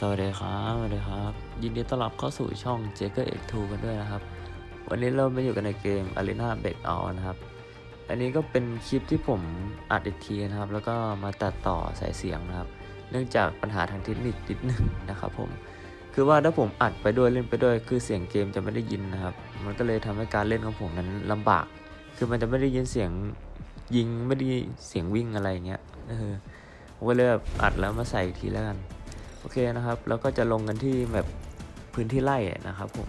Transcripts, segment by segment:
สวัสดีครับสวัสดีครับ ยินดีต้อนรับเข้าสู่ช่อง j a g e r X2 กันด้วยนะครับ วันนี้เรามาอยู่กันในเกม Arena Breakout นะครับ อันนี้ก็เป็นคลิปที่ผมอัดอีกทีนะครับ แล้วก็มาตัดต่อใส่เสียงนะครับ เนื่องจากปัญหาทางเทคนิคนิดนึงนะครับผม คือว่าถ้าผมอัดไปด้วยเล่นไปด้วย คือเสียงเกมจะไม่ได้ยินนะครับ มันก็เลยทำให้การเล่นของผมนั้นลำบาก คือมันจะไม่ได้ยินเสียงยิงไม่ได้เสียงวิ่งอะไรอย่างเงี้ย เออผมก็เลยอัดแล้วมาใส่อีกทีแล้วกัน โอเคนะครับ แล้วก็จะลงกันที่แบบพื้นที่ไร่นะครับผม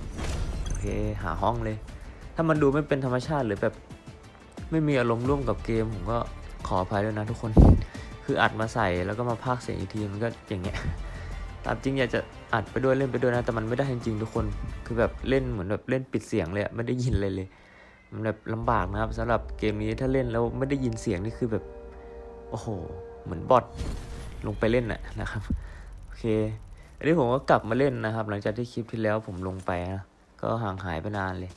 โอเคหาห้องเลย ถ้ามันดูไม่เป็นธรรมชาติหรือแบบไม่มีอารมณ์ร่วมกับเกม ผมก็ขออภัยด้วยนะทุกคน คืออัดมาใส่แล้วก็มาพากเสียงอีกทีมันก็อย่างเงี้ยตามจริงอยากจะอัดไปด้วยเล่นไปด้วยนะ แต่มันไม่ได้จริงๆทุกคน คือแบบเล่นเหมือนแบบเล่นปิดเสียงเลยไม่ได้ยินเลยเลย มันแบบลำบากนะครับสำหรับเกมนี้ถ้าเล่นแล้วไม่ได้ยินเสียงนี่คือแบบ โอ้โห เหมือนบอทลงไปเล่นน่ะนะครับ เค อันนี้ผมก็กลับมาเล่นนะครับ หลังจากที่คลิปที่แล้วผมลงไปนะ ก็ห่างหายไปนานเลย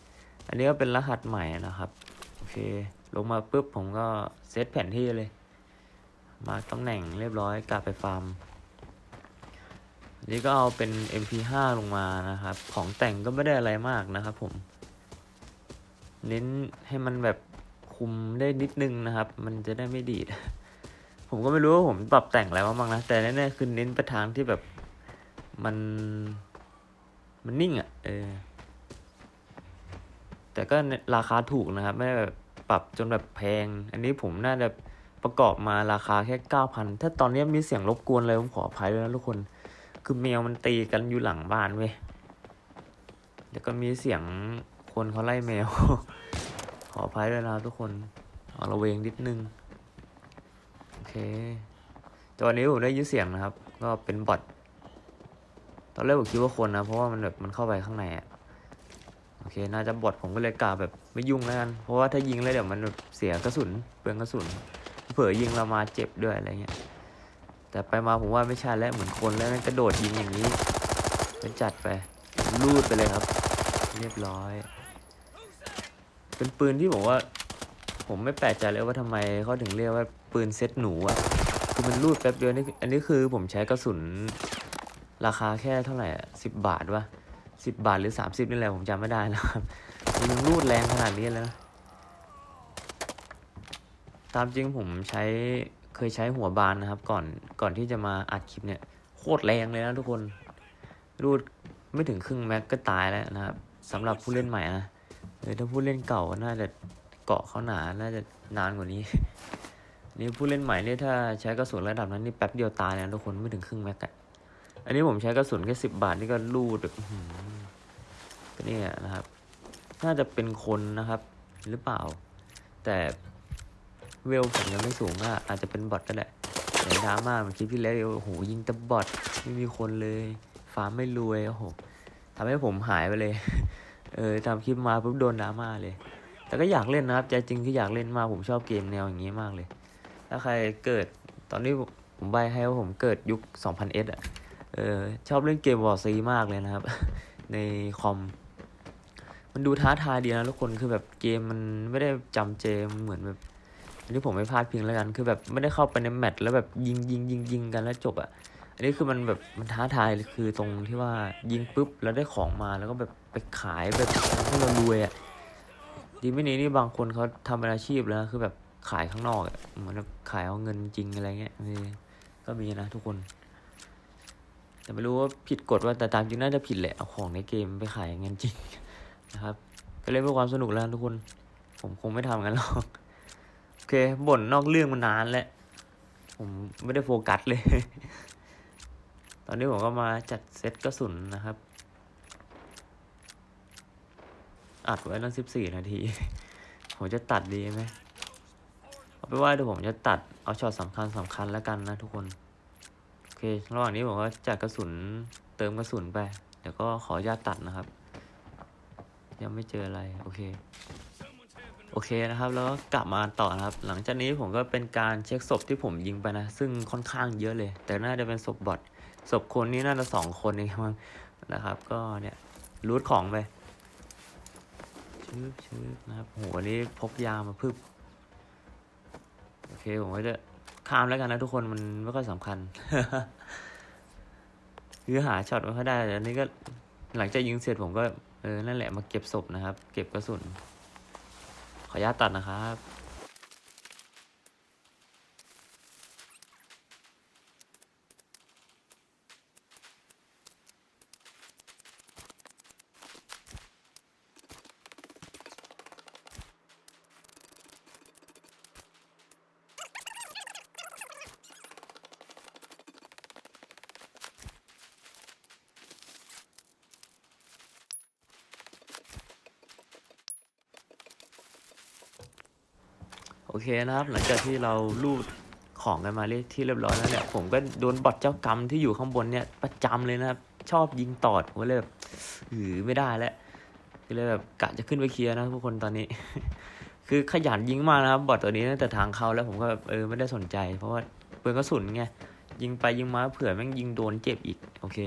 อันนี้ก็เป็นรหัสใหม่นะครับ โอเค ลงมาปุ๊บผมก็เซตแผนที่เลย มาตำแหน่งเรียบร้อยกลับไปฟาร์มนนี้ก็เอาเป็น MP5 ลงมานะครับ ของแต่งก็ไม่ได้อะไรมากนะครับผม เน้นให้มันแบบคุมได้นิดนึงนะครับ มันจะได้ไม่ดีด ผมก็ไม่รู้ว่าผมปรับแต่งอะไรมาบ้างนะ แต่แน่ๆคือเน้นไปทางที่แบบมัน มันนิ่งอะ่ะ เออ แต่ก็ราคาถูกนะครับ ไม่ได้แบบปรับจนแบบแพง อันนี้ผมน่าจะประกอบมาราคาแค่เก้าพันถ้าตอนนี้มีเสียงรบกวนอะไรผมขออภัยด้วยนะทุกคน คือแมวมันตีกันอยู่หลังบ้านเว้ยแล้วก็มีเสียงคนเขาไล่แมว ขออภัยด้วยนะทุกคน เอาระเวงนิดนึง เคตอนนี้ผมได้ยินเสียงนะครับ ก็เป็นบอทตอนแรกผมคิดว่าคนนะ เพราะว่ามันแบบมันเข้าไปข้างในอะโอเค น่าจะบอทผมก็เลยกล่าวแบบไม่ยุ่งแล้วกัน เพราะว่าถ้ายิงแล้วเดี๋ยวมันแบบเสียกระสุน เปลืองกระสุน เผื่อยิงเรามาเจ็บด้วยอะไรเงี้ย แต่ไปมาผมว่าไม่ใช่แล้วเหมือนคนแล้วนั่นกระโดดยิงอย่างนี้ เป็นจัดไป ลูดไปเลยครับ เรียบร้อย เป็นปืนที่ผมว่า ผมไม่แปลกใจเลยว่าทำไมเขาถึงเรียกว่าปืนเซ็ตหนูอะคือมันรูดแป๊บเดียวนี่อันนี้คือผมใช้กระสุน ราคาแค่เท่าไหร่สิบบาทวะสิบบาทหรือสามสิบนี่แหละผมจำไม่ได้แล้วครับมันยังรูดแรงขนาดนี้แล้วตามจริงผมใช้เคยใช้หัวบานนะครับ ก่อนก่อนที่จะมาอัดคลิปเนี่ยโคตรแรงเลยนะทุกคน รูดไม่ถึงครึ่งแม็กก็ตายแล้วนะครับสำหรับผู้เล่นใหม่นะเออถ้าผู้เล่นเก่าน่าจะ เกาะเขาหนา น่าจะนานกว่านี้ นี่ผู้เล่นใหม่เนี่ยถ้าใช้กระสุนระดับนั้นนี่แป๊บเดียวตายเลยนะทุกคนไม่ถึงครึ่งแม็กอะอันนี้ผมใช้กระสุนแค่สิบบาทนี่ก็ลูดก็เนี่ยนะครับ น่าจะเป็นคนนะครับ หรือเปล่า แต่เวลผมยังไม่สูงอะอาจจะเป็นบอทก็ได้ในดราม่ามันคลิปที่แล้วโอ้โหยิงแต่บอทไม่มีคนเลยฟาร์มไม่รวยโอ้โหทำให้ผมหายไปเลย เออทำคลิปมาปุ๊บโดนดราม่าเลย แต่ก็อยากเล่นนะครับ ใจจริงที่อยากเล่นมากผมชอบเกมแนวอย่างนี้มากเลย ถ้าใครเกิดตอนนี้ผมใบให้ว่าผมเกิดยุค 2000S อะเออชอบเล่นเกมวอร์ซีมากเลยนะครับ ในคอมมันดูท้าทายดีนะทุกคนคือแบบเกมมันไม่ได้จำเจมันเหมือนแบบอันนี้ผมไม่พลาดพิงแล้วกัน คือแบบไม่ได้เข้าไปในแมตช์แล้วแบบยิงยิงยิงยิงกันแล้วจบอะ อันนี้คือมันแบบมันท้าทายเลยคือตรงที่ว่ายิงปุ๊บแล้วได้ของมาแล้วก็แบบไปขายแบบให้เรารวยอะ ดีไม่นี้นี่บางคนเขาทำเป็นอาชีพแล้วคือแบบขายข้างนอกเหมือนขายเอาเงินจริงอะไรเงี้ยก็มีนะทุกคน แต่ไม่รู้ว่าผิดกฎว่าแต่ตามจริงน่าจะผิดแหละเอาของในเกมไปขายเงินจริงนะครับ ก็เล่นเพื่อความสนุกแล้วทุกคน ผมคงไม่ทำกันหรอกโอเคบ่นนอกเรื่องมานานแล้วผมไม่ได้โฟกัสเลย ตอนนี้ผมก็มาจัดเซตกระสุนนะครับ อัดไว้ตั้งสิบสี่นาที ผมจะตัดดีไหมเอาไปว่าเดี๋ยวผมจะตัดเอาช็อตสำคัญสำคัญแล้วกันนะทุกคน โอเค ระหว่างนี้ผมก็จัดกระสุนเติมกระสุนไป เดี๋ยวก็ขออนุญาตตัดนะครับ ยังไม่เจออะไร โอเค โอเคนะครับ แล้วก็กลับมาต่อนะครับ หลังจากนี้ผมก็เป็นการเช็คศพที่ผมยิงไปนะ ซึ่งค่อนข้างเยอะเลย แต่น่าจะเป็นศพบอทศพคนนี้น่าจะสองคนเองมั้งนะครับ ก็เนี่ยรูดของไป ชืบชืบนะครับโหวันนี้พกยามาพึบโอเคผมก็จะข้ามแล้วกันนะทุกคนมันไม่ค่อยสำคัญ คือหาช็อตไม่ค่อยได้แต่อันนี้ก็หลังจากยิงเสร็จผมก็เออนั่นแหละมาเก็บศพนะครับ เก็บกระสุน ขออนุญาตตัดนะครับ โอเคนะครับ หลังจากที่เราลูดของกันมาเรียที่เรียบร้อยแล้วเนี่ยผมก็โดนบอทเจ้ากรรมที่อยู่ข้างบนเนี่ยประจำเลยนะครับ ชอบยิงตอดผมก็เลยแบบหือไม่ได้แล้วก็เลยแบบกะจะขึ้นไปเคลียร์นะทุกคนตอนนี้ คือขยันยิงมากนะครับ บอทตัวนี้ตั้งแต่ทางเข้าแล้วผมก็แบบเออไม่ได้สนใจ เพราะว่าเปลืองกระสุนไงยิงไปยิงมาเผื่อแม่งยิงโดนเจ็บอีกโอเค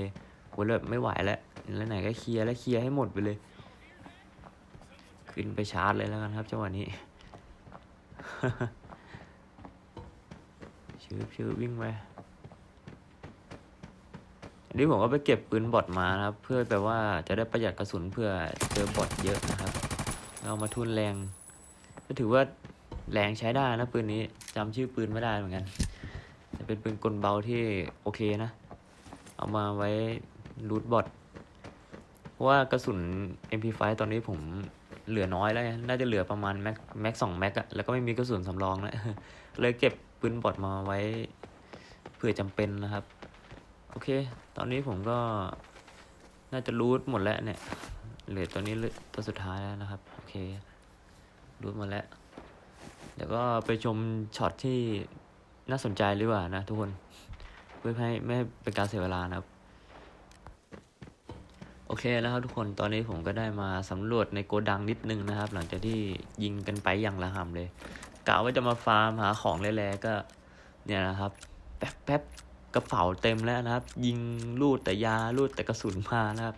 ผมเลยแบบไม่ไหวแล้วแล้วไหนก็เคลียร์แล้วเคลียร์ให้หมดไปเลย ขึ้นไปชาร์จเลยแล้วกันครับจังหวะนี้ ชืบชืบวิ่งไปอันนี้ผมก็ไปเก็บปืนบอทมานะครับ เพื่อแบบว่าจะได้ประหยัดกระสุนเพื่อเจอบอทเยอะนะครับ เอามาทุนแรง ก็ถือว่าแรงใช้ได้นะปืนนี้จำชื่อปืนไม่ได้เหมือนกันแต่เป็นปืนกลเบาที่โอเคนะ เอามาไว้รูทบอทเพราะว่ากระสุน MP5 ตอนนี้ผม เหลือน้อยแล้ว น่าจะเหลือประมาณแม็กแม็กสองแม็กอะแล้วก็ไม่มีกระสุนสำรองแล้วเลยเก็บปืนบอทมาไว้เผื่อจำเป็นนะครับ โอเค ตอนนี้ผมก็น่าจะรูทหมดแล้วเนี่ย เหลือตัวนี้ตัวสุดท้ายแล้วนะครับ โอเค รูทหมดแล้ว เดี๋ยวก็ไปชมช็อตที่น่าสนใจหรือเปล่านะทุกคน เพื่อให้ไม่เป็นการเสียเวลานะครับ เคแล้วครับทุกคนตอนนี้ผมก็ได้มาสำรวจในโกดังนิดนึงนะครับ หลังจากที่ยิงกันไปอย่างระหำเลยกะว่าจะมาฟาร์มหาของแร่ๆก็ เนี่ยนะครับ แป๊บแป๊บกระเป๋าเต็มแล้วนะครับ ยิงลูดแต่ยาลูดแต่กระสุนมานะครับ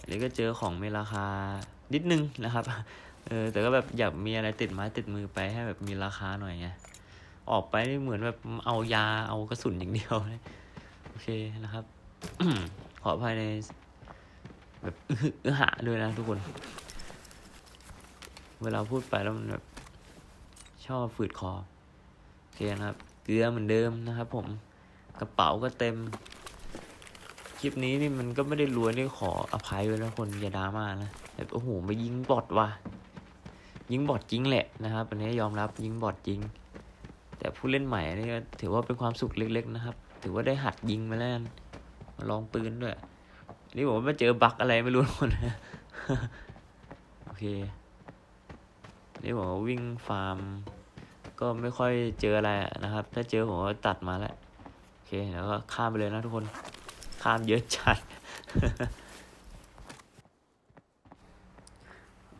อันนี้ก็เจอของมีราคานิดนึงนะครับเออแต่ก็แบบอยากมีอะไรติดไม้ติดมือไปให้แบบมีราคาหน่อยไงออกไปเหมือนแบบเอายาเอากระสุนอย่างเดียวเลยโอเคนะครับขออภัยใน แบบอื้อหาด้วยนะทุกคน เวลาพูดไปแล้วมันแบบชอบฝืดคอโอเคนะครับ เกลือเหมือนเดิมนะครับ ผมกระเป๋าก็เต็ม คลิปนี้นี่มันก็ไม่ได้รวยนี่ขออภัยไว้แล้วคนอย่าดราม่านะแบบโอ้โหมายิงบอทว่ะยิงบอทจริงแหละนะครับอันนี้ยอมรับยิงบอทจริง แต่ผู้เล่นใหม่นี่ก็ถือว่าเป็นความสุขเล็ก ๆ นะครับ ถือว่าได้หัดยิงมาแล้วกันมาลองปืนด้วย นี่ผมว่ามาเจอบั๊กอะไรไม่รู้ทุกคนโอเคนี่ผมก็วิ่งฟาร์ม ก็ไม่ค่อยเจออะไรนะครับ ถ้าเจอผมก็ตัดมาแล้วโอเคแล้วก็ข้ามไปเลยนะทุกคน ข้ามเยอะจัด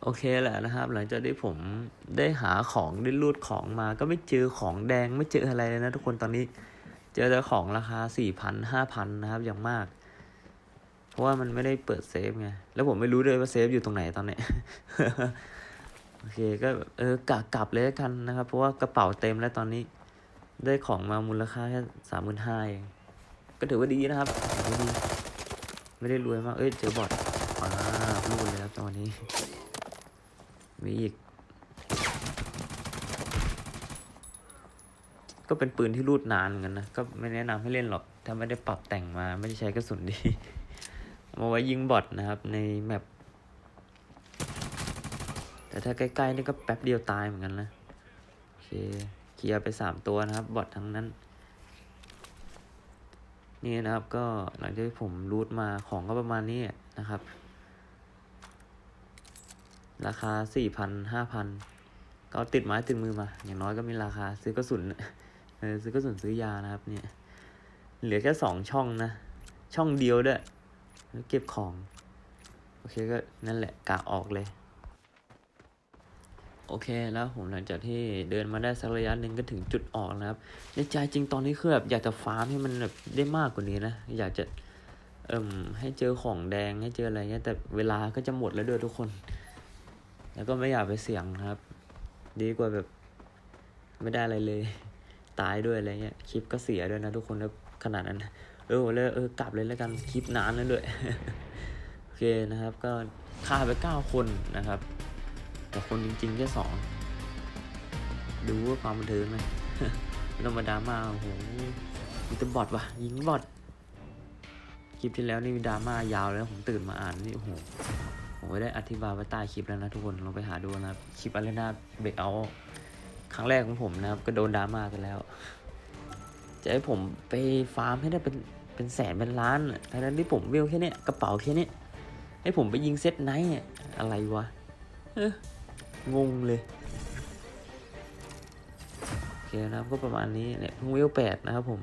โอเคแหละนะครับ หลังจากที่ผมได้หาของได้รูดของมา ก็ไม่เจอของแดงไม่เจออะไรเลยนะทุกคนตอนนี้ เจอแต่ของราคาสี่พันห้าพันนะครับอย่างมาก เพราะว่ามันไม่ได้เปิดเซฟไง แล้วผมไม่รู้ด้วยว่าเซฟอยู่ตรงไหนตอนนี้ โอเคก็เออกะกลับเลยละกันนะครับ เพราะว่ากระเป๋าเต็มแล้วตอนนี้ ได้ของมามูลค่าแค่สามหมื่นห้าเอง ก็ถือว่าดีนะครับถือว่าดี ไม่ได้รวยมาก เอ้ยเจอบอทว้าวรูดเลยครับตอนนี้ มีอีก ก็เป็นปืนที่รูดนานเหมือนกันนะ ก็ไม่แนะนำให้เล่นหรอก ถ้าไม่ได้ปรับแต่งมา ไม่ได้ใช้กระสุนดี มาไว้ยิงบอทนะครับในแมปแต่ถ้าใกล้ๆนี่ก็แป๊บเดียวตายเหมือนกันนะโอเคเคลียร์ไปสามตัวนะครับ บอททั้งนั้น นี่นะครับก็หลังจากที่ผมรูทมาของก็ประมาณนี้นะครับ ราคาสี่พันห้าพันก็ติดไม้ติดมือมา อย่างน้อยก็มีราคาซื้อกระสุนซื้อกระสุนซื้อยานะครับเนี่ย เหลือแค่สองช่องนะ ช่องเดียวด้วย เก็บของ โอเคก็นั่นแหละกะออกเลย โอเคแล้วผมหลังจากที่เดินมาได้สักระยะหนึ่งก็ถึงจุดออกนะครับ ในใจจริงตอนนี้คือแบบอยากจะฟาร์มให้มันแบบได้มากกว่านี้นะ อยากจะเอิ่มให้เจอของแดงให้เจออะไรเงี้ยแต่เวลาก็จะหมดแล้วด้วยทุกคน แล้วก็ไม่อยากไปเสี่ยงครับ ดีกว่าแบบไม่ได้อะไรเลย ตายด้วยอะไรเงี้ยคลิปก็เสียด้วยนะทุกคนแล้วขนาดนั้น รออเลยเออกลับเลยแล้วกันคลิปนานแล้วด้วยโอเคนะครับก็ฆ่าไปเก้าคนนะครับ แต่คนจริงๆแค่สองดูว่าความบันเทิงไหมไม่ต้องมดามาโอ้โหมีตบอทว่ะยิงบอทคลิปที่แล้วนี่มีดราม่ายาวแล้วผมตื่นมาอ่านนี่โอ้โหผมไม่ได้อธิบายไว้ใต้คลิปแล้วนะทุกคนลองไปหาดูนะครับคลิปอะไรนะเบรกเอาครั้งแรกของผมนะครับ ก็โดนดราม่าไปแล้ว จะให้ผมไปฟาร์มให้ได้เป็น เป็นแสนเป็นล้านทั้งนั้นที่ผมเวลแค่เนี้ยกระเป๋าแค่เนี้ยให้ผมไปยิงเซตไนท์อะอะไรวะงงเลยโอเคนะครับก็ประมาณนี้เนี่ยเพิ่งเวลแปดนะครับผม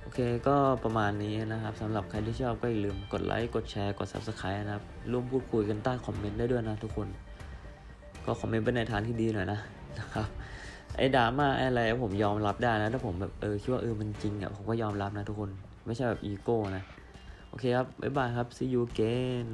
โอเคก็ประมาณนี้นะครับสำหรับใครที่ชอบก็อย่าลืมกดไลค์ กดแชร์ กด Subscribe นะครับ ร่วมพูดคุยกันใต้คอมเมนต์ได้ด้วยนะทุกคน ก็คอมเมนต์ไปในทางที่ดีหน่อยนะนะครับ ไอ้ดราม่าไอ้อะไรผมยอมรับได้นะถ้าผมแบบเออคิดว่าเออมันจริงอะผมก็ยอมรับนะทุกคน ไม่ใช่แบบอีโก้นะ โอเคครับ บ๊ายบายครับ see you again